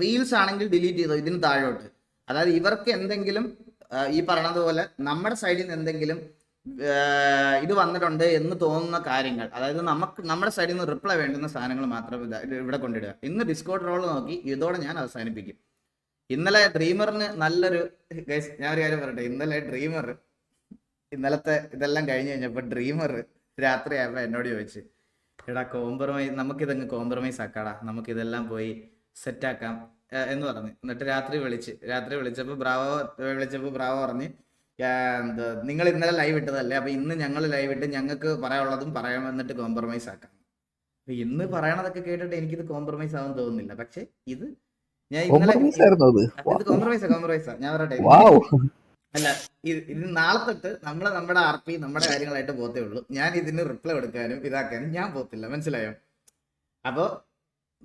Reels ആണെങ്കിൽ delete ചെയ്തോ ഇതിന് താഴോട്ട്. അതായത് ഇവർക്ക് എന്തെങ്കിലും ഈ പറഞ്ഞതുപോലെ പോലെ നമ്മുടെ സൈഡിൽ നിന്ന് എന്തെങ്കിലും ഇത് വന്നിട്ടുണ്ട് എന്ന് തോന്നുന്ന കാര്യങ്ങൾ അതായത് നമുക്ക് നമ്മുടെ സൈഡിൽ നിന്ന് റിപ്ലൈ വേണ്ടുന്ന സാധനങ്ങൾ മാത്രം ഇവിടെ കൊണ്ടിടുക. ഇന്ന് ഡിസ്കോഡ് റോൾ നോക്കി ഇതോടെ ഞാൻ അവസാനിപ്പിക്കും. ഇന്നലെ ഡ്രീമറിന് നല്ലൊരു ഞാൻ ഒരു കാര്യം പറയട്ടെ ഇന്നലെ ഡ്രീമർ ഇന്നലത്തെ ഇതെല്ലാം കഴിഞ്ഞ് കഴിഞ്ഞപ്പോൾ ഡ്രീമർ രാത്രിയായപ്പോൾ എന്നോട് ചോദിച്ചു എടാ കോംപ്രമൈസ് നമുക്കിതങ്ങ് കോംപ്രമൈസ് ആക്കാടാ നമുക്കിതെല്ലാം പോയി സെറ്റാക്കാം എന്ന് പറഞ്ഞു. എന്നിട്ട് രാത്രി വിളിച്ച് രാത്രി വിളിച്ചപ്പോൾ ബ്രാവോ വിളിച്ചപ്പോൾ ബ്രാവോ പറഞ്ഞ് "ആ, നിങ്ങൾ ഇന്നലെ ലൈവ് ഇട്ടതല്ലേ? അപ്പൊ ഇന്ന് ഞങ്ങൾ ലൈവ് ഇട്ട് ഞങ്ങൾക്ക് പറയാനുള്ളതും പറയാം എന്നിട്ട് കോംപ്രമൈസ് ആക്കാം. അപ്പൊ ഇന്ന് പറയണതൊക്കെ കേട്ടിട്ട് എനിക്കിത് കോംപ്രമൈസ് ആവാൻ തോന്നുന്നില്ല. പക്ഷെ ഇത് ഞാൻ ഇന്നലെ കോംപ്രമൈസ് കോംപ്രമൈസ് ഞാൻ പറയട്ടെ അല്ല ഇത് ഇത് നാളെ തൊട്ട് നമ്മളെ നമ്മുടെ ആർ പി നമ്മുടെ കാര്യങ്ങളായിട്ട് പോത്തേ ഉള്ളൂ. ഞാൻ ഇതിന് റിപ്ലൈ എടുക്കാനും ഇതാക്കാനും ഞാൻ പോത്തില്ല മനസ്സിലായോ? അപ്പോൾ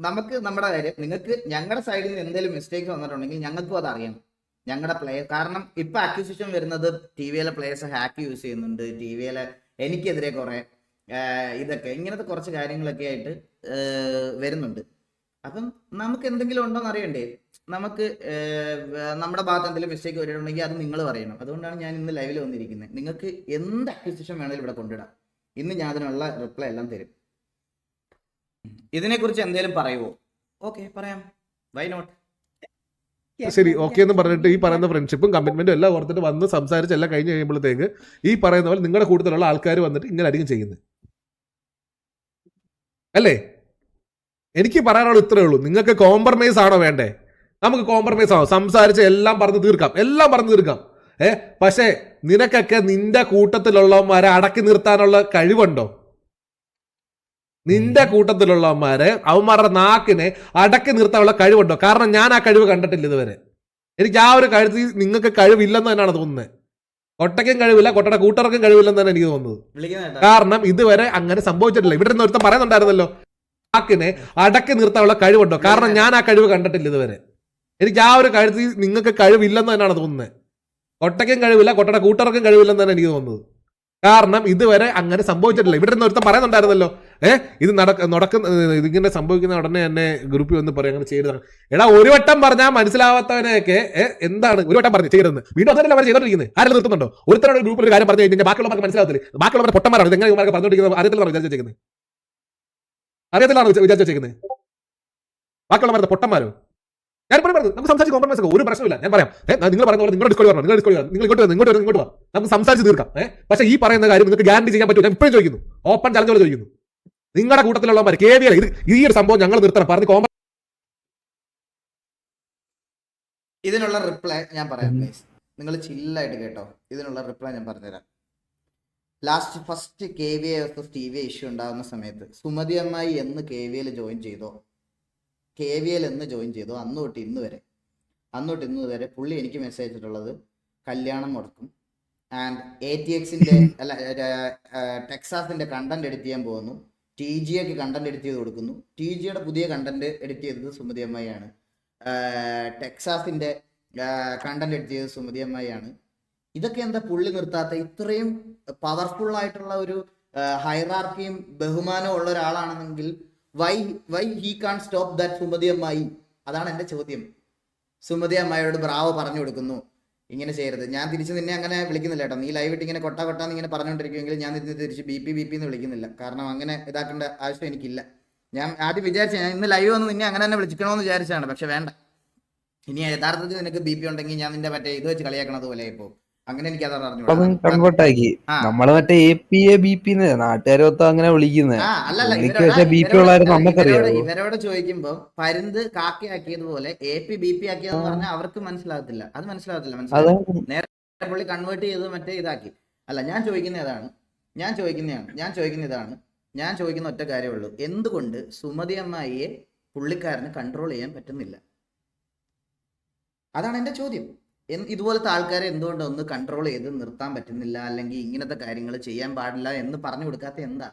നമുക്ക് നമ്മുടെ കാര്യം നിങ്ങൾക്ക് ഞങ്ങളുടെ സൈഡിൽ നിന്ന് എന്തെങ്കിലും മിസ്റ്റേക്ക് വന്നിട്ടുണ്ടെങ്കിൽ ഞങ്ങൾക്കും അത് അറിയണം. ഞങ്ങളുടെ പ്ലെയർ കാരണം ഇപ്പൊ അക്യൂസിഷൻ വരുന്നത് ടി വിയിലെ പ്ലേയേഴ്സ് ഹാക്ക് യൂസ് ചെയ്യുന്നുണ്ട് ടി വിയിലെ എനിക്കെതിരെ കുറെ ഇതൊക്കെ ഇങ്ങനത്തെ കുറച്ച് കാര്യങ്ങളൊക്കെ ആയിട്ട് വരുന്നുണ്ട്. അപ്പം നമുക്ക് എന്തെങ്കിലും ഉണ്ടോന്ന് അറിയണ്ടേ? നമുക്ക് നമ്മുടെ ഭാഗത്ത് എന്തെങ്കിലും മിസ്റ്റേക്ക് വരികയാണെങ്കിൽ അത് നിങ്ങൾ പറയണം. അതുകൊണ്ടാണ് ഞാൻ ഇന്ന് ലൈവിൽ വന്നിരിക്കുന്നത് നിങ്ങൾക്ക് എന്ത് അക്യൂസിഷൻ വേണമെങ്കിലും ഇവിടെ കൊണ്ടിടാം ഇന്ന് ഞാൻ അതിനുള്ള റിപ്ലൈ എല്ലാം തരും. ഇതിനെക്കുറിച്ച് എന്തെങ്കിലും പറയുമോ ഓക്കെ പറയാം. വൈ നോട്ട് ശരി ഓക്കെ എന്ന് പറഞ്ഞിട്ട് ഈ പറയുന്ന ഫ്രണ്ട്ഷിപ്പും കമ്മിറ്റ്മെന്റും എല്ലാം ഓർത്തിട്ട് വന്ന് സംസാരിച്ച് എല്ലാം കഴിഞ്ഞ് കഴിയുമ്പോഴത്തേക്ക് ഈ പറയുന്ന പോലെ നിങ്ങളുടെ കൂട്ടത്തിലുള്ള ആൾക്കാർ വന്നിട്ട് ഇങ്ങനെ ആയിരിക്കും ചെയ്യുന്നത് അല്ലേ? എനിക്ക് പറയാനുള്ള ഇത്രേ ഉള്ളൂ. നിങ്ങൾക്ക് കോംപ്രമൈസ് ആണോ വേണ്ടേ? നമുക്ക് കോംപ്രമൈസ് ആവും സംസാരിച്ച് എല്ലാം പറഞ്ഞ് തീർക്കാം. എല്ലാം പറഞ്ഞ് തീർക്കാം. ഏ? പക്ഷേ നിനക്കൊക്കെ നിന്റെ കൂട്ടത്തിലുള്ളവന്മാരെ അടക്കി നിർത്താനുള്ള കഴിവുണ്ടോ? നിന്റെ കൂട്ടത്തിലുള്ളവന്മാരെ അവന്മാരുടെ നാക്കിനെ അടക്കി നിർത്താനുള്ള കഴിവുണ്ടോ? കാരണം ഞാൻ ആ കഴിവ് കണ്ടിട്ടില്ല ഇതുവരെ. എനിക്ക് ആ ഒരു കഴിവ് നിങ്ങൾക്ക് കഴിവില്ലെന്ന് തന്നെയാണ് തോന്നുന്നത് കൊട്ടയ്ക്കും കഴിവില്ല കൊട്ടയുടെ കൂട്ടർക്കും കഴിവില്ലെന്ന് തന്നെ എനിക്ക് തോന്നുന്നത്. കാരണം ഇതുവരെ അങ്ങനെ സംഭവിച്ചിട്ടില്ല. ഇവിടെ നിന്ന് ഒരുത്തം പറയുന്നുണ്ടായിരുന്നല്ലോ നാക്കിനെ അടക്കി നിർത്താനുള്ള കഴിവുണ്ടോ? കാരണം ഞാൻ ആ കഴിവ് കണ്ടിട്ടില്ല ഇതുവരെ. എനിക്ക് ആ ഒരു കഴിവ് നിങ്ങൾക്ക് കഴിവില്ലെന്ന് തന്നെയാണ് തോന്നുന്നത് കൊട്ടയ്ക്കും കഴിവില്ല കൊട്ടയുടെ കൂട്ടർക്കും കഴിവില്ലെന്ന് തന്നെ എനിക്ക് തോന്നുന്നത്. കാരണം ഇതുവരെ അങ്ങനെ സംഭവിച്ചിട്ടില്ല. ഇവിടെ നിന്ന് ഒരുത്തം പറയുന്നുണ്ടായിരുന്നല്ലോ ഏ? ഇത് നടക്ക നടക്കുന്ന ഇതിങ്ങനെ സംഭവിക്കുന്ന ഉടനെ തന്നെ ഗ്രൂപ്പിൽ വന്ന് പറയും അങ്ങനെ ചെയ്തതാണ്. എടാ ഒരു വട്ടം പറഞ്ഞാൽ മനസ്സിലാവാത്തവനെയൊക്കെ എന്താണ്? ഒരു വട്ടം പറഞ്ഞു ചെയ്തെന്ന് വീണ്ടും അതല്ല അവർ ചെയ്തോണ്ടിരിക്കുന്നത് ആരെങ്കിലും നിർത്തുന്നുണ്ടോ? ഒരുത്തരോട് ഗ്രൂപ്പിൽ ഒരു കാര്യം പറഞ്ഞു കഴിഞ്ഞാൽ ബാക്കിയുള്ളവർക്ക് മനസ്സിലാവത്തില്ല? ബാക്കിയുള്ളവരുടെ പൊട്ടന്മാരാണ്. ഇതെങ്ങനെ ഇവർക്ക് പറഞ്ഞോണ്ടിരിക്കുന്നത് അറിയത്തിലാണ് വിചാരിച്ചു വെച്ചേക്കുന്നത് അറിയത്തിലാണ് വിചാരിച്ചു വെച്ചേക്കുന്നത് ബാക്കിയുള്ളവരുടെ പൊട്ടന്മാരോ? ഞാൻ പറഞ്ഞു പറഞ്ഞു നമുക്ക് സംസാരിച്ച് കോംപ്രമൈസ് ഒരു പ്രശ്നമില്ല ഞാൻ പറയാം നിങ്ങൾ പറയുന്ന പോലെ നിങ്ങളുടെ ഡിസ്കോഡ് പറഞ്ഞു? നിങ്ങൾ ഡിസ്കോഡ് നിങ്ങൾ ഇങ്ങോട്ട് ഇങ്ങോട്ട് ഇങ്ങോട്ട് വാ. നമുക്ക് സംസാരിച്ച് തീർക്കാം പക്ഷേ ഈ പറയുന്ന കാര്യം നിങ്ങൾക്ക് ഗ്യാരണ്ടി ചെയ്യാൻ പറ്റും ഞാൻ ഇപ്പോഴും ചോദിക്കുന്നു. ഓപ്പൺ ചലഞ്ചോട് ചോദിക്കുന്നു. നിങ്ങളുടെ കൂട്ടത്തിലുള്ളവർ കെ വി ഇത് ഈ ഒരു സംഭവം ഞങ്ങൾ നിർത്തണം. പറഞ്ഞ് കോമ ഇതിനുള്ള റിപ്ലൈ ഞാൻ പറയാം നിങ്ങൾ ചില്ലായിട്ട് കേട്ടോ. ഇതിനുള്ള റിപ്ലൈ ഞാൻ പറഞ്ഞുതരാം. Last first K V A versus T V issue ഉണ്ടാകുന്ന സമയത്ത് സുമതി അമ്മായി എന്ന് കെ വി എൽ ജോയിൻ ചെയ്തോ? കെ വി എൽ എന്ന് ജോയിൻ ചെയ്തോ? അന്ന് തൊട്ട് ഇന്ന് വരെ. അന്ന് തൊട്ട് ഇന്ന് വരെ പുള്ളി എനിക്ക് മെസ്സേജ് അയച്ചിട്ടുള്ളത് കല്യാണം മുടക്കും. ആൻഡ് എ ടി എക്സിന്റെ അല്ല ടെക്സാസിന്റെ കണ്ടന്റ് എഡിറ്റ് ചെയ്യാൻ പോകുന്നു. ടി ജിയൊക്കെ കണ്ടന്റ് എഡിറ്റ് ചെയ്ത് കൊടുക്കുന്നു. ടി ജിയുടെ പുതിയ കണ്ടന്റ് എഡിറ്റ് ചെയ്തത് സുമതി അമ്മയാണ് ടെക്സാസിന്റെ കണ്ടന്റ് എഡിറ്റ് ചെയ്തത് സുമതി അമ്മയാണ് ഇതൊക്കെ എന്താ പുള്ളി നിർത്താത്ത? ഇത്രയും പവർഫുൾ ആയിട്ടുള്ള ഒരു ഹൈറാർക്കിയും ബഹുമാനവും ഉള്ള ഒരാളാണെന്നെങ്കിൽ why why he can stop that Sumathi അമ്മായി? അതാണ് എന്റെ ചോദ്യം. സുമതി അമ്മായിയോട് ബ്രാവോ പറഞ്ഞു കൊടുക്കുന്നു. ഇങ്ങനെ ചെയ്യരുത്. ഞാൻ തിരിച്ച് നിന്നെ അങ്ങനെ വിളിക്കുന്നില്ല കേട്ടോ. നീ ലൈവ് ഇട്ട് ഇങ്ങനെ കൊട്ട കൊട്ടാന്ന് ഇങ്ങനെ പറഞ്ഞുകൊണ്ടിരിക്കുമെങ്കിൽ ഞാൻ നിന്നെ തിരിച്ച് ബി പി ബി പി എന്ന് വിളിക്കുന്നില്ല. കാരണം അങ്ങനെ ഇതാക്കേണ്ട ആവശ്യം എനിക്കില്ല. ഞാൻ ആദ്യം വിചാരിച്ച ഞാൻ ഇന്ന് ലൈവ് വന്ന് നിന്നെ അങ്ങനെ തന്നെ വിളിക്കണമെന്ന് വിചാരിച്ചാണ് പക്ഷെ വേണ്ട. ഇനി യഥാർത്ഥത്തിൽ നിനക്ക് ബി പി ഉണ്ടെങ്കിൽ ഞാൻ നിന്റെ മറ്റേ ഇത് വെച്ച് കളിയാക്കണത് പോലെ ഇപ്പോ അങ്ങനെ എനിക്ക് അതും കൺവേർട്ട് ആക്കി ആ. നമ്മൾ മറ്റേ A P A B P നാട്ടുകാരെ ഒത്ത അങ്ങനെ വിളിക്കുന്നത് ഇവരോട് ചോദിക്കുമ്പോ പരുന്ത് കാക്കയാക്കിയതുപോലെ എ പി ബി പി ആക്കിയെന്ന് പറഞ്ഞാൽ അവർക്ക് മനസ്സിലാകത്തില്ല. അത് മനസ്സിലാകത്തില്ല മനസ്സിലാകും നേരെ പുള്ളി കൺവേർട്ട് ചെയ്ത് മറ്റേ ഇതാക്കി. അല്ല ഞാൻ ചോദിക്കുന്ന ഇതാണ്. ഞാൻ ചോദിക്കുന്നതാണ് ഞാൻ ചോദിക്കുന്ന ഇതാണ്. ഞാൻ ചോദിക്കുന്ന ഒറ്റ കാര്യമേ ഉള്ളൂ. എന്തുകൊണ്ട് സുമതി അമ്മായിയെ പുള്ളിക്കാരന് കൺട്രോൾ ചെയ്യാൻ പറ്റുന്നില്ല? അതാണ് എന്റെ ചോദ്യം. ഇതുപോലത്തെ ആൾക്കാരെ എന്തുകൊണ്ട് ഒന്ന് കൺട്രോൾ ചെയ്ത് നിർത്താൻ പറ്റുന്നില്ല? അല്ലെങ്കിൽ ഇങ്ങനത്തെ കാര്യങ്ങൾ ചെയ്യാൻ പാടില്ല എന്ന് പറഞ്ഞു കൊടുക്കാത്ത എന്താ?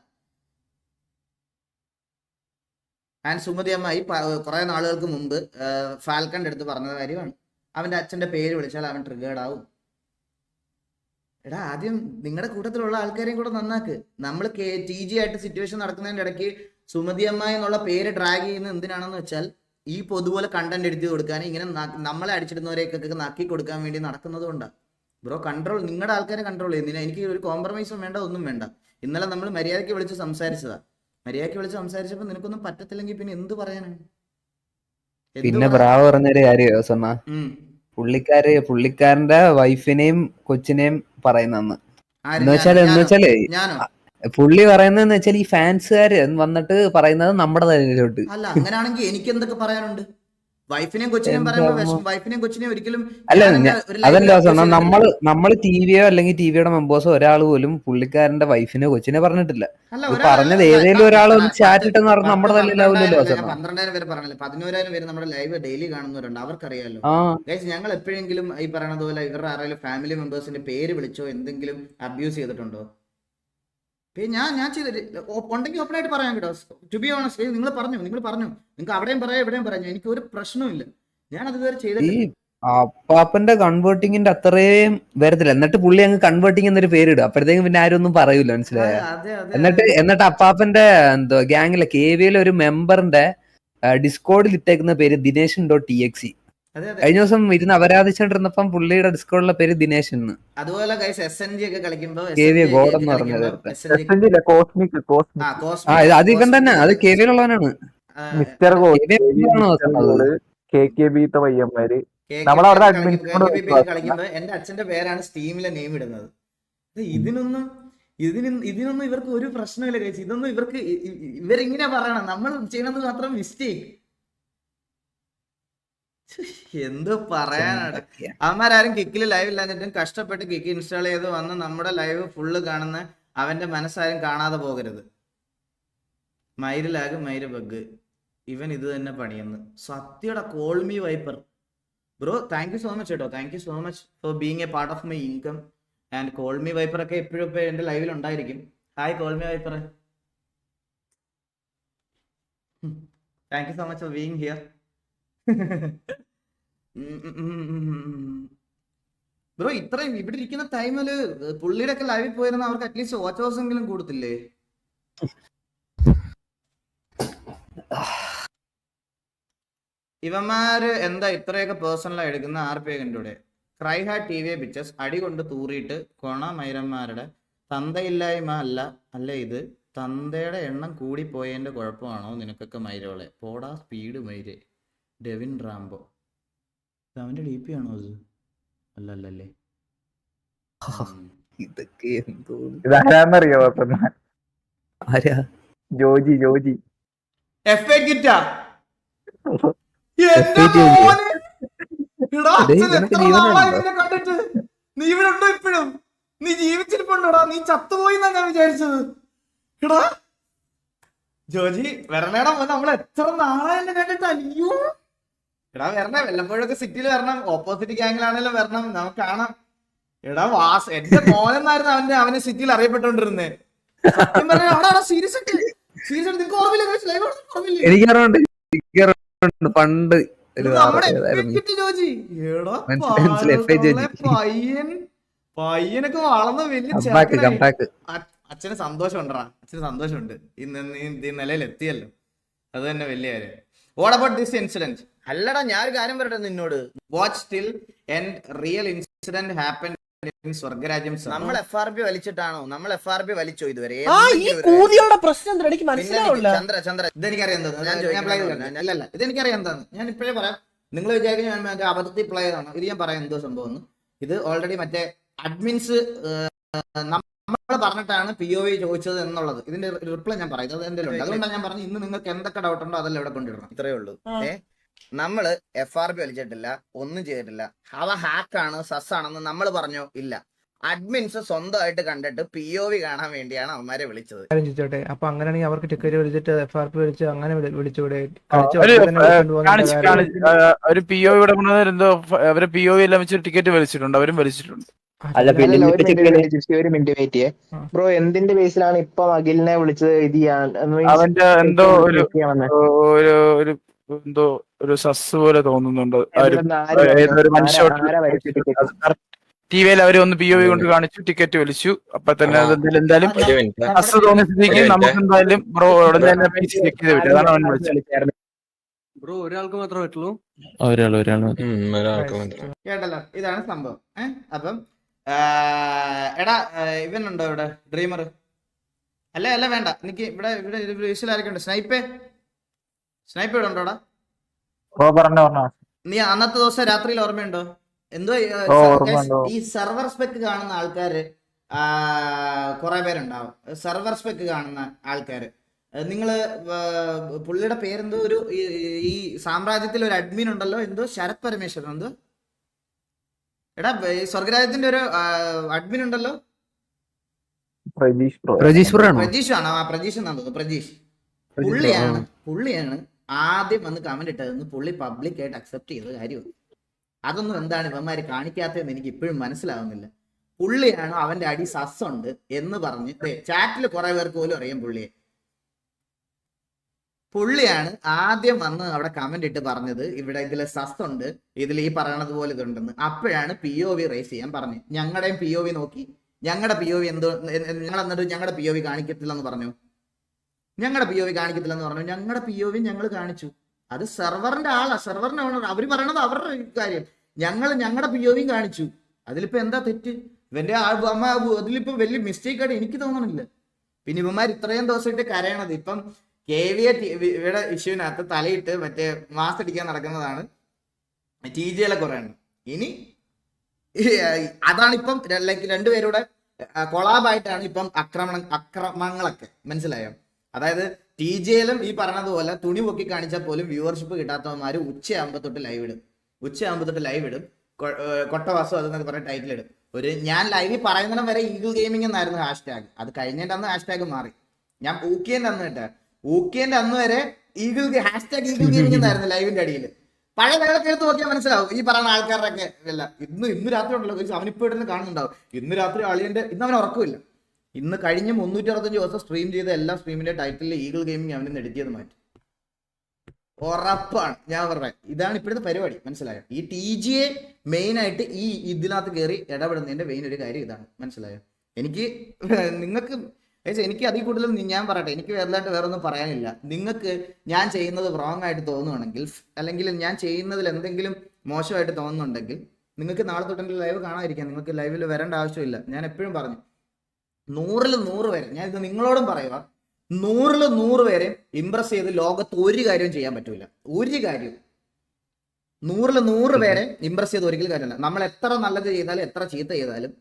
ആൻഡ് സുമതി അമ്മായി കുറെ നാളുകൾക്ക് മുമ്പ് ഫാൽക്കന്റെ അടുത്ത് പറഞ്ഞ കാര്യമാണ്. അവന്റെ അച്ഛന്റെ പേര് വിളിച്ചാൽ അവൻ ട്രിഗേർഡ് ആവും. എടാ ആദ്യം നിങ്ങളുടെ കൂട്ടത്തിലുള്ള ആൾക്കാരെയും കൂടെ നന്നാക്ക്. നമ്മൾ ടി ജി ആയിട്ട് സിറ്റുവേഷൻ നടക്കുന്നതിന്റെ ഇടയ്ക്ക് സുമതി അമ്മായി എന്നുള്ള പേര് ഡ്രാഗ് ചെയ്യുന്നത് എന്തിനാണെന്ന് വെച്ചാൽ ഈ പൊതുപോലെ കണ്ടന്റ് എഴുതി കൊടുക്കാൻ ഇങ്ങനെ നമ്മളെ അടിച്ചിടുന്നവരെയൊക്കെ നക്കി കൊടുക്കാൻ വേണ്ടി നടക്കുന്നത് കൊണ്ടാണ് ബ്രോ കൺട്രോൾ നിങ്ങളുടെ ആൾക്കാരെ കൺട്രോൾ ചെയ്യുന്നില്ല എനിക്ക് ഒരു കോംപ്രമൈസും വേണ്ട ഒന്നും വേണ്ട. ഇന്നലെ നമ്മൾ മര്യാദയ്ക്ക് വിളിച്ച് സംസാരിച്ചതാ. മര്യാദയ്ക്ക് വിളിച്ച് സംസാരിച്ചപ്പോൾ നിനക്കൊന്നും പറ്റത്തില്ലെങ്കിൽ പിന്നെ എന്ത് പറയാനാണ് പിന്നെ? ബ്രാവ് പറഞ്ഞൊരു കാര്യം സമ്മ. പുള്ളിക്കാര് പുള്ളിക്കാരന്റെ വൈഫിനെയും കൊച്ചിനെയും പറയുന്നെന്ന്. ആര്? എന്ന് വെച്ചാൽ എന്ന് വെച്ചാൽ ഞാനോ? പുള്ളി പറയുന്നതെന്ന് വെച്ചാൽ ഈ ഫാൻസുകാര് വന്നിട്ട് പറയുന്നത് നമ്മുടെ തലയിലോട്ട്. അല്ല അങ്ങനെയാണെങ്കിൽ എനിക്ക് എന്തൊക്കെ പറയാനുണ്ട്? വൈഫിനെയും കൊച്ചിനെയും എന്താ പറയുമ്പോൾ അമ്മ? വിഷമം വൈഫിനെയും കൊച്ചിനെയും ഒരിക്കലും അല്ല അതല്ല. നമ്മൾ ടിവിയോ അല്ലെങ്കിൽ ടിവിയുടെ മെമ്പേഴ്സോ ഒരാൾ പോലും പുള്ളിക്കാരന്റെ വൈഫിനെ കൊച്ചിനെ പറഞ്ഞിട്ടില്ല. പറഞ്ഞത് ഏതെങ്കിലും ഒരാൾ ഒന്ന് പത്ത് chat ഇട്ടെന്ന് പറഞ്ഞ് നമ്മുടെ തലയിലാവില്ലല്ലോ പന്ത്രണ്ടായിരം പേര് പറഞ്ഞില്ല? പതിനോരായിരം പേര് നമ്മുടെ ലൈവ് ഡെയിലി കാണുന്നവരുണ്ട്. അവർക്കറിയാലോ. ഞങ്ങൾ എപ്പോഴെങ്കിലും ഈ പറയണത് പോലെ ഇവരുടെ ആരെങ്കിലും ഫാമിലി മെമ്പേഴ്സിന്റെ പേര് വിളിച്ചോ എന്തെങ്കിലും അബ്യൂസ് ചെയ്തിട്ടുണ്ടോ? പേ- ഞാൻ ഞാൻ ചെയ്ത ഉണ്ടെങ്കിൽ ഓപ്പൺ ആയിട്ട് പറയാം കേട്ടോ. ടു ബി ഓണസ്റ്റ് നിങ്ങൾ പറഞ്ഞു നിങ്ങൾ പറഞ്ഞു. നിങ്ങൾക്ക് അവിടെയും പറയാം ഇവിടെയും പറയാം. എനിക്ക് ഒരു പ്രശ്നവുമില്ല ഞാൻ അത് ഇതുവരെ ചെയ്ത ചെയ്തിട്ടില്ല അപ്പാപ്പന്റെ കൺവേർട്ടിങ്ങിന്റെ അത്രയും വരത്തില്ല. എന്നിട്ട് പുള്ളി അങ്ങ് കൺവേർട്ടിങ് എന്നൊരു പേരിടും അപ്പോഴത്തേക്കും പിന്നെ ആരും ഒന്നും പറയൂല മനസ്സിലായോ? എന്നിട്ട് എന്നിട്ട് അപ്പാപ്പന്റെ എന്തോ ഗ്യാങ്ങിലെ കെ വിയിലെ ഒരു മെമ്പറിന്റെ ഡിസ്കോഡിൽ ഇട്ടേക്കുന്ന പേര് ദിനേശൻ ഡോട്ട് ടി എക്സി കഴിഞ്ഞ ദിവസം ഇരുന്ന് അപരാധിച്ചോണ്ടിരുന്നപ്പം പുള്ളിയുടെ ഡിസ്കോഡിലെ പേര് ദിനേശ് എന്ന്. അതുപോലെ എസ് എൻ ജി ഒക്കെ കളിക്കുമ്പോ ഗോഡ് എന്ന് പറഞ്ഞത് എസ്എൻജിയില്ല കോസ്മിക് കോസ്മിക് ആ ഇത് അത് ഇവൻ തന്നെ. അത് കെ വിയിലുള്ളവനാണ് മിസ്റ്റർ കെ? കെ ബി പയ്യന്മാര്. നമ്മളവിടെ കളിക്കുമ്പോ എന്റെ അച്ഛന്റെ പേരാണ് സ്റ്റീമിലെ നെയിം ഇടുന്നത്. ഇത് ഇതിനൊന്നും ഇതിന് ഇതിനൊന്നും ഇവർക്ക് ഒരു പ്രശ്നമില്ല കഴിച്ചു ഇതൊന്നും ഇവർക്ക് ഇവരിങ്ങനെ പറയണം. നമ്മൾ ചെയ്യണത് മാത്രം മിസ്റ്റേക്ക് എന്ത് പറയാനാണ്? അവന്മാരും കിക്കിൽ ലൈവ് ഇല്ലാഞ്ഞിട്ടും കഷ്ടപ്പെട്ട് കിക്ക് ഇൻസ്റ്റാൾ ചെയ്ത് വന്ന് നമ്മുടെ ലൈവ് ഫുള്ള് കാണുന്ന അവന്റെ മനസ്സാരും കാണാതെ പോകരുത്. മൈരിലാഗ് മൈര് ബഗ് ഇവൻ ഇത് തന്നെ പണിയെന്ന്. സത്യയുടെ call me viper bro thank you so much കേട്ടോ thank you so much for being a part of my income and call me viper ഒക്കെ എപ്പോഴും ഇപ്പൊ എന്റെ ലൈവിൽ ഉണ്ടായിരിക്കും. Hi call me viper thank you so much for being here bro ഇത്രയും ഇവിടെ ഇരിക്കുന്ന ടൈമിൽ പുള്ളിയുടെ ഒക്കെ ലൈവിൽ പോയിരുന്ന അവർക്ക് അറ്റ്ലീസ്റ്റ് വാച്ച് ഹൗസ് എങ്കിലും കൊടുത്തില്ലേ? ഇവന്മാര് എന്താ ഇത്രയൊക്കെ പേഴ്സണലായി എടുക്കുന്ന ആർ പി എന്റെ ക്രൈ ഹാ ടി വി പിക്ചേഴ്സ് അടി കൊണ്ട് തൂറിയിട്ട് കൊണ മൈരന്മാരുടെ തന്തയില്ലായ്മ അല്ല അല്ല ഇത്. തന്തയുടെ എണ്ണം കൂടിപ്പോയതിന്റെ കുഴപ്പമാണോ നിനക്കൊക്കെ മൈരോളെ? പോടാ സ്പീഡ് മൈര്. Devin Rambo. ഇത് അവന്റെ ഡി പി ആണോ അത് അല്ല അല്ലല്ലേ. ഇതൊക്കെ എന്തോ ഇതാരാന്നറിയോ സമ്മ? ആരാ? ജോജി ജോജി. എഫ് എ കിറ്റാ? നീ ഇവിടെ ഉണ്ടോ ഇപ്പോഴും? നീ ജീവിച്ചിരിപ്പുണ്ടോടാ? നീ ചത്തുപോയി ഞാൻ വിചാരിച്ചത്. എടാ. ജോജി വരണേടാ മോനെ. നമ്മൾ എത്ര നാളെ എന്നെ കണ്ടിട്ട്? അയ്യോ. എടാ വരണേ വല്ലപ്പോഴൊക്കെ സിറ്റിയിൽ വരണം ഓപ്പോസിറ്റ് ഗ്യാങ്ങിലാണെങ്കിലും വരണം നമുക്ക് കാണാം. എടാ വാസ് എന്റെ മോനെന്നായിരുന്നു അവന്റെ അവനെ സിറ്റിയിൽ അറിയപ്പെട്ടോണ്ടിരുന്നേ സത്യം പറഞ്ഞാൽ അവിടെ സീരിയസ് സീരിയസ് നിങ്ങൾക്ക് ഓർമ്മയില്ല എനിക്കറിവുണ്ട് എനിക്കറിവുണ്ട് പണ്ട് പയ്യനൊക്കെ വളർന്ന് വലിയ കമ്പാക്ക് ചെറുക്കനായി. കമ്പാക്ക് അ- അച്ഛന് സന്തോഷമുണ്ടാ അച്ഛന് സന്തോഷമുണ്ട്. ഇന്ന് നിലയിൽ എത്തിയല്ലോ. അത് തന്നെ വലിയ കാര്യം. വാട്ട് അബൌട്ട് ദിസ് ഇൻസിഡന്റ് അല്ലടാ ഞാൻ ഒരു കാര്യം പറയട്ടെ നിന്നോട്? Watch still and real incident happen in സ്വർഗരാജ്യം നമ്മൾ എഫ് ആർ പി വലിച്ചിട്ടാണോ? നമ്മൾ എഫ് ആർ പി വലിച്ചോ ഇതുവരെ? ആ ഈ കൂതിയുടെ പ്രശ്നം എന്താ എനിക്ക് മനസ്സിലാവില്ല. ചന്ദ്ര ചന്ദ്ര ഇതെനിക്കറിയാം തരാം. അല്ലല്ല ഇതെനിക്കറിയാം എന്താന്ന് ഞാൻ ഇപ്പോഴേ പറയാം. നിങ്ങൾ വിചാരിക്കുന്ന ഞാൻ മറ്റേ അബദ്ധത്തിൽ പ്ലേ ചെയ്താണ് ഇത് ഞാൻ പറയാം എന്തോ സംഭവം ഇത് ഓൾറെഡി മറ്റേ അഡ്മിൻസ് നമ്മൾ പറഞ്ഞിട്ടാണ് പി ഒ ചോദിച്ചത് എന്നുള്ളത്. ഇതിന്റെ റിപ്ലൈ ഞാൻ പറയും. അത് എന്റെ ഉണ്ട്. അതുകൊണ്ടാണ് ഞാൻ പറഞ്ഞു ഇന്ന് നിങ്ങൾക്ക് എന്തൊക്കെ ഡൗട്ട് ഉണ്ടോ അതെല്ലാം ഇവിടെ കൊണ്ടിടണം ഇത്രേ ഉള്ളൂ. ആ. ഏ നമ്മൾ എഫ് ആർ പി വലിച്ചിട്ടില്ല ഒന്നും ചെയ്തിട്ടില്ല. അവ ഹാക്കാണ് സസ് ആണെന്ന് നമ്മൾ പറഞ്ഞു ഇല്ല. അഡ്മിൻസ് സ്വന്തമായിട്ട് കണ്ടിട്ട് പി ഒ വി കാണാൻ വേണ്ടിയാണ് അവന്മാരെ വിളിച്ചത്. ചോദിച്ചോട്ടെ അപ്പൊ അങ്ങനെയാണെങ്കിൽ അവർക്ക് ടിക്കറ്റ് വിളിച്ചിട്ട് എഫ് ആർ പി വിളിച്ച് അങ്ങനെ വിളിച്ചൂടെ? വിളിച്ചുകൂടെ ഒരു, പി ഒ ഇവിടെ എന്തോ അവർ പി ഒ എല്ലാം വെച്ച് ടിക്കറ്റ് വിളിച്ചിട്ടുണ്ട് അവരും വിളിച്ചിട്ടുണ്ട്. അല്ല. പിന്നെ. ബ്രോ എന്തിന്റെ ബേസിലാണ് ഇപ്പൊ അഖിലിനെ വിളിച്ചത്? ഇത് ചെയ്യാൻ അവന്റെ എന്തോ ഒരു ഒരു എന്തോ ഒരു സസ് പോലെ തോന്നുന്നുണ്ട്? ടി വിയിൽ അവർ ഒന്ന് പി ഒ കൊണ്ട് കാണിച്ചു ടിക്കറ്റ് വലിച്ചു അപ്പൊ തന്നെ എന്തായാലും സസ് തോന്നിയ സ്ഥിതിക്ക് നമുക്ക് എന്തായാലും ബ്രോ ഉടനെ തന്നെ പൈസ ചെക്ക് ചെയ്ത് വിട്ടു. അതാണ് അവൻ വിളിച്ചത്. ബ്രോ ഒരാൾക്ക് മാത്രമേ പറ്റുള്ളൂ. ഒരാൾ ഒരാൾ കേട്ടല്ലോ. ഇതാണ് സംഭവം. ഏഹ് അപ്പം എടാ ഇവൻ ഇവനുണ്ടോ ഇവിടെ? ഡ്രീമർ അല്ല അല്ല വേണ്ട. എനിക്ക് ഇവിടെ ഇവിടെ വിഷ്വൽ ആരൊക്കെ ഉണ്ട് സ്നൈപ്പേ? സ്നൈപ്പ് ഇവിടെ ഉണ്ടോടാ? ഓ പറഞ്ഞോ പറഞ്ഞോ. നീ അന്നത്തെ ദിവസം രാത്രിയിൽ ഓർമ്മയുണ്ടോ? എന്തോ ഈ, സെർവർ സ്പെക്ക് കാണുന്ന ആൾക്കാര് കുറെ പേരുണ്ടാവും. സെർവർ സ്പെക്ക് കാണുന്ന ആൾക്കാര്. നിങ്ങൾ പുള്ളിയുടെ പേരെന്തോ ഒരു ഈ- സാമ്രാജ്യത്തിൽ ഒരു അഡ്മിൻ ഉണ്ടല്ലോ എന്തോ? ശരത് പരമേശ്വരൻ എന്തോ? എടാ ഈ സ്വർഗരാജ്യത്തിന്റെ ഒരു അഡ്മിൻ ഉണ്ടല്ലോ? പ്രജീഷ് പ്രജീഷ് ആണോ? ആ പ്രജീഷ് എന്നാണ് തോന്നുന്നു പ്രജീഷ്. പുള്ളിയാണ് പുള്ളിയാണ് ആദ്യം വന്ന് കമന്റ് ഇട്ടതെന്ന് പുള്ളി പബ്ലിക് ആയിട്ട് അക്സെപ്റ്റ് ചെയ്ത കാര്യമാണ് അതൊന്നും എന്താണ് ഇവന്മാര് കാണിക്കാത്തതെന്ന് എനിക്ക് ഇപ്പോഴും മനസ്സിലാവുന്നില്ല. പുള്ളിയാണോ അവന്റെ അടി സസ് ഉണ്ട് എന്ന് പറഞ്ഞ് ചാറ്റിൽ കുറെ പേർക്ക് പോലും അറിയാം പുള്ളിയെ. പുള്ളിയാണ് ആദ്യം വന്ന് അവിടെ കമന്റ് ഇട്ട് പറഞ്ഞത് ഇവിടെ ഇതിൽ സസ് ഉണ്ട് ഇതിൽ ഈ പറയണത് പോലെ ഇതുണ്ടെന്ന്. അപ്പോഴാണ് പി ഒ വി റേസ് ചെയ്യാൻ പറഞ്ഞത്. ഞങ്ങളുടെയും പി ഒ വി നോക്കി. ഞങ്ങളുടെ പി ഒ വി എന്തോ ഞങ്ങൾ എന്നിട്ട് ഞങ്ങളുടെ പി ഒ വി കാണിക്കത്തില്ലെന്ന് പറഞ്ഞു? ഞങ്ങളുടെ പി ഒ വി കാണിക്കത്തില്ലെന്ന് പറഞ്ഞു. ഞങ്ങളുടെ പി ഒ വി ഞങ്ങൾ കാണിച്ചു. അത് സെർവറിന്റെ ആളാ. സെർവറിന്റെ ഓണർ അവർ പറയണത് അവരുടെ കാര്യം. ഞങ്ങൾ ഞങ്ങളുടെ പി ഒ വിയും കാണിച്ചു. അതിലിപ്പോ എന്താ തെറ്റ്? ഇവന്റെ ആ അമ്മ അതിലിപ്പോ വലിയ മിസ്റ്റേക്ക് ആയിട്ട് എനിക്ക് തോന്നണില്ല. പിന്നെ ഇവന്മാർ ഇത്രയും ദിവസമായിട്ട് കരയണത്. ഇപ്പം കെ വി എ ഇവിടെ ഇഷ്യൂവിനകത്ത് തലയിട്ട് മറ്റേ മാസ്ക് അടിക്കാൻ നടക്കുന്നതാണ് ടി ജിയിലെ എല്ലാം എണ്ണം. ഇനി അതാണ് ഇപ്പം ലൈക്ക് രണ്ടുപേരുടെ കൊളാബായിട്ടാണ് ഇപ്പം ആക്രമണ അക്രമങ്ങളൊക്കെ. മനസ്സിലായോ? അതായത് ടി ജെയിലും ഈ പറഞ്ഞതുപോലെ തുണി പൊക്കി കാണിച്ചാൽ പോലും വ്യൂവർഷിപ്പ് കിട്ടാത്തവന്മാർ ഉച്ചയാകുമ്പോ തൊട്ട് ലൈവ് ഇടും. ഉച്ചയാകുമ്പോ തൊട്ട് ലൈവ് ഇടും. കൊട്ടവാസം അതെന്നൊക്കെ പറഞ്ഞ ടൈറ്റിൽ ഇടും. ഒരു ഞാൻ ലൈവിൽ പറയുന്നിടം വരെ ഈഗിൾ ഗെയിമിംഗ് എന്നായിരുന്നു ഹാഷ്ടാഗ് അത് കഴിഞ്ഞിട്ട് അന്ന് ഹാഷ്ടാഗ് മാറി. ഞാൻ ഊക്കിയന്റെ അന്ന് കേട്ടാ. ഊക്കിയന്റെ അന്ന് വരെ ഈഗിൾ ഹാഷ്ടാഗ് ഈഗിൾ ഗെയിമിംഗ് എന്നായിരുന്നു ലൈവിന്റെ അടിയിൽ പഴയ ലൈവൊക്കെ എടുത്ത് നോക്കിയാൽ മനസ്സിലാവും. ഈ പറയുന്ന ആൾക്കാരുടെ ഒക്കെ ഇല്ല ഇന്ന് ഇന്ന് രാത്രി ഉണ്ടല്ലോ. അവനിപ്പോ ഇടുന്ന് കാണുന്നുണ്ടാവും. ഇന്ന് രാത്രി അളിയന്റെ ഇന്ന് അവൻ ഉറക്കമില്ല. ഇന്ന് കഴിഞ്ഞ മുന്നൂറ്റി അറുപത്തഞ്ച് ദിവസം സ്ട്രീം ചെയ്ത എല്ലാ സ്ട്രീമിന്റെ ടൈറ്റിൽ ഈഗിൾ ഗെയിമിംഗ് അവന് എഡിറ്റ് മാറ്റി. ഉറപ്പാണ്. ഞാൻ പറഞ്ഞത് ഇതാണ് ഇപ്പോഴത്തെ പരിപാടി. മനസ്സിലായോ? ഈ ടി ജിയെ മെയിൻ ആയിട്ട് ഈ ഇതിനകത്ത് കയറി ഇടപെടുന്നതിന്റെ മെയിൻ ഒരു കാര്യം ഇതാണ്. മനസ്സിലായോ? എനിക്ക് നിങ്ങൾക്ക് എനിക്ക് അതിൽ കൂടുതൽ ഞാൻ പറയട്ടെ എനിക്ക് വേറെതായിട്ട് വേറെ ഒന്നും പറയാനില്ല. നിങ്ങൾക്ക് ഞാൻ ചെയ്യുന്നത് റോങ് ആയിട്ട് തോന്നുകയാണെങ്കിൽ അല്ലെങ്കിൽ ഞാൻ ചെയ്യുന്നതിൽ എന്തെങ്കിലും മോശമായിട്ട് തോന്നുന്നുണ്ടെങ്കിൽ നിങ്ങൾക്ക് നാളെ തൊട്ടെങ്കിൽ ലൈവ് കാണാതിരിക്കാം നിങ്ങൾക്ക് ലൈവിൽ വരേണ്ട ആവശ്യമില്ല. ഞാൻ എപ്പോഴും പറഞ്ഞു നൂറിൽ നൂറ് പേരെ. ഞാൻ ഇത് നിങ്ങളോടും പറയുക നൂറിൽ നൂറ് പേരെ ഇമ്പ്രസ് ചെയ്ത് ലോകത്ത് ഒരു കാര്യവും ചെയ്യാൻ പറ്റൂല. ഒരു കാര്യവും നൂറിൽ നൂറ് പേരെ ഇമ്പ്രസ് ചെയ്ത് ഒരിക്കലും കാര്യമില്ല. നമ്മൾ എത്ര നല്ലത് ചെയ്താലും എത്ര ചീത്ത ചെയ്താലും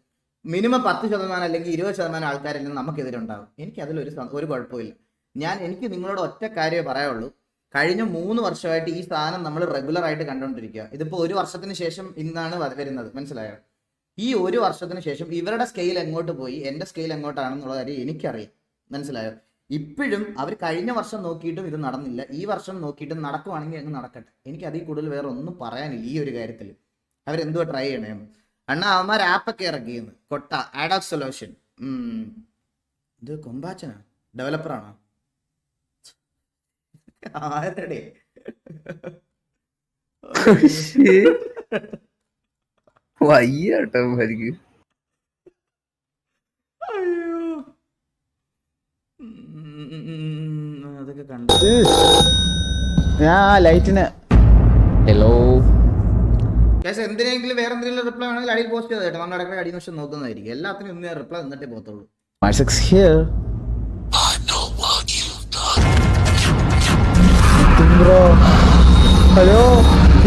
മിനിമം പത്ത് ശതമാനം അല്ലെങ്കിൽ ഇരുപത് ശതമാനം ആൾക്കാരിൽ നമുക്കെതിരെ ഉണ്ടാകും എനിക്ക് അതിലൊരു ഒരു കുഴപ്പമില്ല ഞാൻ എനിക്ക് നിങ്ങളോട് ഒറ്റ കാര്യമേ പറയുള്ളൂ കഴിഞ്ഞ മൂന്ന് വർഷമായിട്ട് ഈ സാധനം നമ്മൾ റെഗുലർ ആയിട്ട് കണ്ടുകൊണ്ടിരിക്കുക. ഇതിപ്പോൾ ഒരു വർഷത്തിന് ശേഷം ഇന്നാണ് വരുന്നത്. മനസ്സിലായോ? ഈ ഒരു വർഷത്തിന് ശേഷം ഇവരുടെ സ്കെയിൽ എങ്ങോട്ട് പോയി? എന്റെ സ്കെയിൽ എങ്ങോട്ടാണെന്നുള്ള കാര്യം എനിക്കറിയാം. മനസ്സിലായോ? ഇപ്പോഴും അവർ കഴിഞ്ഞ വർഷം നോക്കിയിട്ടും ഇത് നടന്നില്ല. ഈ വർഷം നോക്കിയിട്ടും നടക്കുവാണെങ്കിൽ അങ്ങ് നടക്കട്ടെ. എനിക്ക് അതിൽ കൂടുതൽ വേറെ ഒന്നും പറയാനില്ല ഈ ഒരു കാര്യത്തിൽ. അവരെന്തോ ട്രൈ ചെയ്യണേന്ന്. അണ്ണാ അവന്മാർ ആപ്പൊക്കെ ഇറക്കിയെന്ന്. കൊട്ട ആഡോക് സൊല്യൂഷൻ ഇത് കൊമ്പാച്ചനാ? ഡെവലപ്പറാണോ ആരടെ? വയ്യാട്ടോ എനിക്ക് അയ്യോ. ഉം, അതൊക്കെ കണ്ടു. ഞാൻ ലൈറ്റിന്. ഹലോ പക്ഷേ എന്തിനെങ്കിലും വേറെ എന്തെങ്കിലും റിപ്ലൈ വേണമെങ്കിൽ അടിയിൽ പോസ്റ്റ് ചെയ്തോ കേട്ടോ. നമ്മൾ ഇടയ്ക്ക് അടിയിൽ നിമിഷം നോക്കുന്നതായിരിക്കും. എല്ലാത്തിനും ഇന്ന് റിപ്ലൈ തന്നിട്ടേ പോകത്തുള്ളൂ. ഹലോ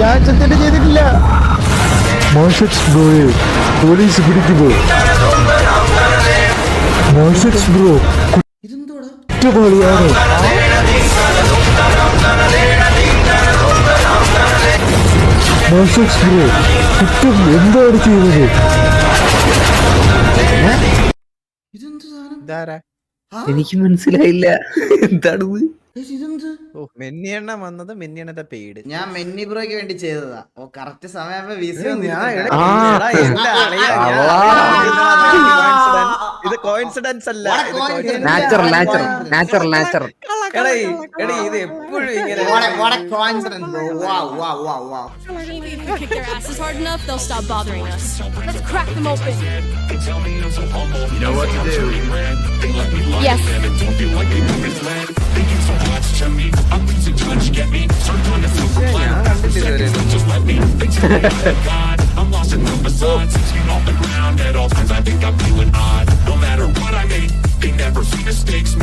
ഞാൻ ചെത്തിട്ട് ചെയ്തിട്ടില്ല. മാർഷക്സ് ബ്രോയെ പോലീസ് പിടിക്കുമ്പോൾ മോഷക്സ് ബ്രോ കുറ്റവാളിയാണ്. മോഷക്സ് ബ്രോ കുറ്റം എന്താണ് ചെയ്തത് എനിക്ക് മനസ്സിലായില്ല. എന്താണ് മെന്നിയെണ്ണ വന്നത് മെന്നിയെണ്ണത്തെ പേട് ഞാൻ മെന്നി ബ്രോയ്ക്ക് വേണ്ടി ചെയ്തതാ ഓ കറക്റ്റ് സമയം. ഇത് കോയിൻസിഡൻസ് അല്ല നാച്ചുറൽ. നാച്ചുറൽ നാച്ചുറൽ നാച്ചുറൽ എടീ, എടീ, ഇത് എപ്പോഴും ഇങ്ങനെ to me. I'm pleased to get me. Turned on a silver platter. Just let me. I'm God. I'm lost in the facade. Six feet off the ground at all times. I think I'm feeling odd. No matter what I make, they never see mistakes.